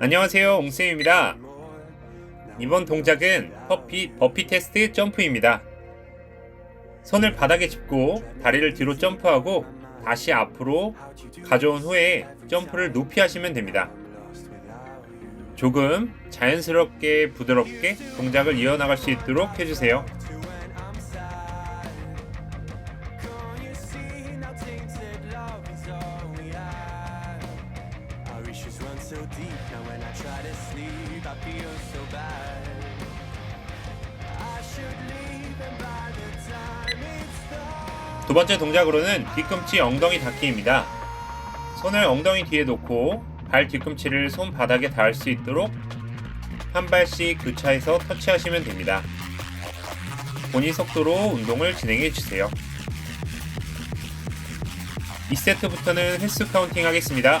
안녕하세요 옹쌤입니다. 이번 동작은 퍼피 버피 테스트 점프입니다. 손을 바닥에 짚고 다리를 뒤로 점프하고 다시 앞으로 가져온 후에 점프를 높이 하시면 됩니다. 조금 자연스럽게 부드럽게 동작을 이어나갈 수 있도록 해주세요 issues run so deep. Now when I try to sleep, I feel so bad. I should leave, and by the time it's done, 두 번째 동작으로는 뒤꿈치 엉덩이 닿기입니다. 손을 엉덩이 뒤에 놓고 발 뒤꿈치를 손 바닥에 닿을 수 있도록 한 발씩 교차해서 터치하시면 됩니다. 본인 속도로 운동을 진행해 주세요. 2세트부터는 횟수 카운팅 하겠습니다.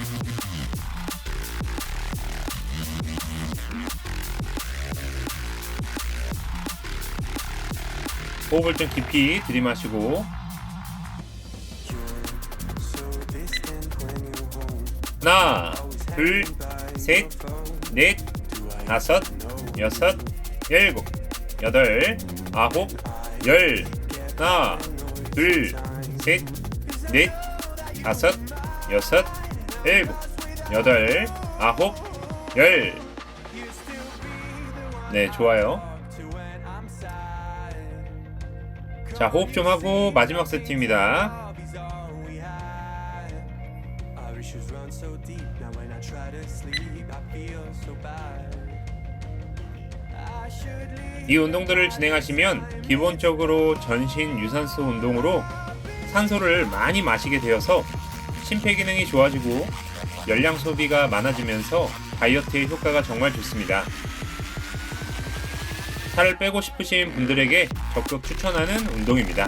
호흡을 좀 깊이 들이마시고. 하나, 둘, 셋, 넷, 다섯, 여섯, 일곱, 여덟, 아홉, 열. 하나, 둘, 셋, 넷, 다섯, 여섯, 일곱, 여덟, 아홉, 열. 네, 좋아요. 자, 호흡 좀 하고 마지막 세트입니다. 이 운동들을 진행하시면 기본적으로 전신 유산소 운동으로 산소를 많이 마시게 되어서 심폐 기능이 좋아지고 열량 소비가 많아지면서 다이어트에 효과가 정말 좋습니다. 살을 빼고 싶으신 분들에게 적극 추천하는 운동입니다.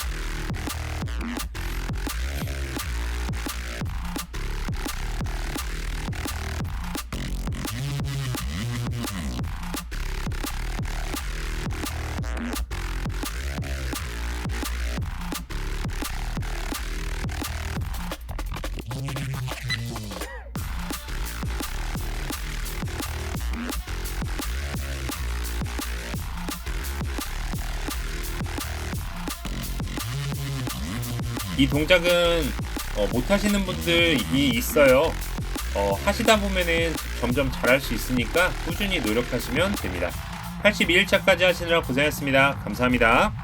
이 동작은 어, 못하시는 분들이 있어요. 어, 하시다 보면은 점점 잘할 수 있으니까 꾸준히 노력하시면 됩니다. 82일차까지 하시느라 고생하셨습니다. 감사합니다.